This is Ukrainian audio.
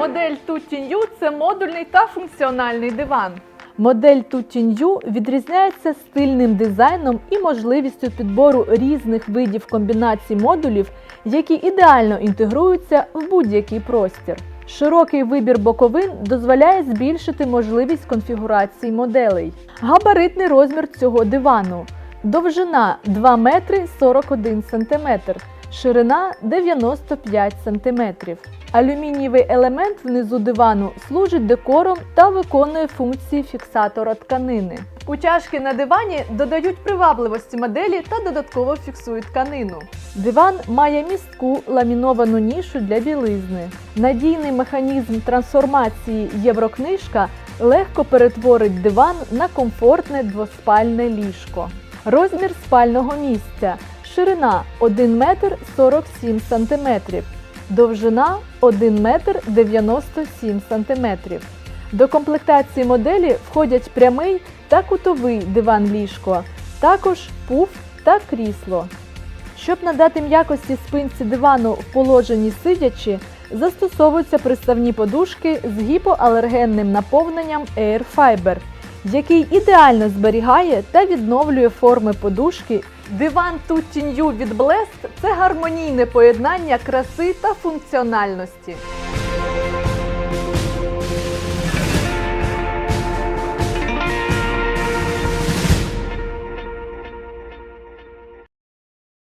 Модель Tuttinju – це модульний та функціональний диван. Модель Tuttinju відрізняється стильним дизайном і можливістю підбору різних видів комбінацій модулів, які ідеально інтегруються в будь-який простір. Широкий вибір боковин дозволяє збільшити можливість конфігурації моделей. Габаритний розмір цього дивану. Довжина 2 метри 41 сантиметр, ширина 95 см. Алюмінієвий елемент внизу дивану служить декором та виконує функції фіксатора тканини. Утяжки на дивані додають привабливості моделі та додатково фіксують тканину. Диван має містку ламіновану нішу для білизни. Надійний механізм трансформації Єврокнижка легко перетворить диван на комфортне двоспальне ліжко. Розмір спального місця. Ширина 1 метр 47 сантиметрів. Довжина 1 метр 97 сантиметрів. До комплектації моделі входять прямий та кутовий диван-ліжко, також пуф та крісло. Щоб надати м'якості спинці дивану в положенні сидячи, застосовуються приставні подушки з гіпоалергенним наповненням Air Fiber, який ідеально зберігає та відновлює форми подушки Диван Tuttinju від Blest – це гармонійне поєднання краси та функціональності.